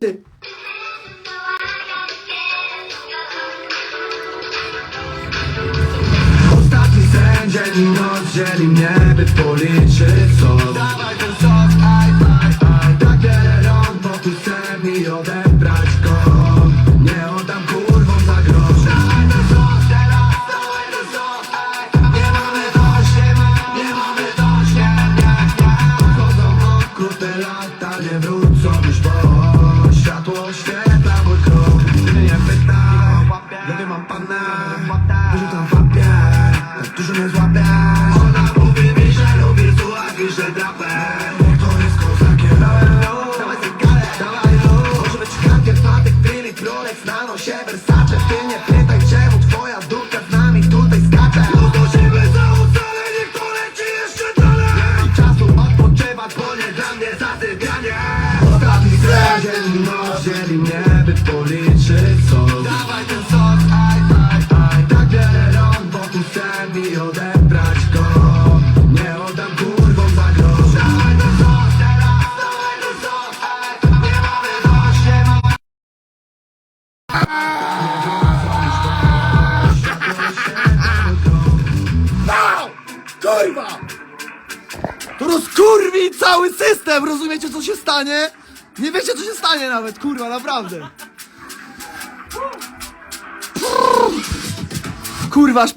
każdy. Ostatni sen, dzień i noc dzieli mnie, by policzyć co. Dawaj ten sok, aj, aj, aj Tak wiele rąk, tu chcę mi odebrać go. Nie oddam kurwom za grosz. Dawaj ten sok, teraz, dawaj ten sok, aj. Nie mamy dość, nie ma, nie mamy dość, nie, nie, nie. Chodzą wokół te lata, nie wrócą już, bo dużo mnie złapie Ona mówi mi, że lubi słuchać i że drapę. To jest kozakiem. Dawaj zegarek, dawaj luz Może być kankier, patek, trylik, Rolex Na nosie Versace Ty nie pytaj czemu twoja dupka z nami tutaj skacze. Luz do siebie załucane, niech to leci jeszcze dalej. Nie mam czasu odpoczywać, bo nie dla mnie zasypianie. Ostatni sen, dzień i noc dzieli mnie, by policzyć co Dawaj ten chcę mi odebrać go Nie oddam kurwom za grosz Dawaj ten sok, teraz, dawaj ten sok, aj Nie mamy dość, nie mamy Kurwa! To rozkurwi cały system, rozumiecie co się stanie? Nie wiecie co się stanie nawet, kurwa, naprawdę. Kurwa, aż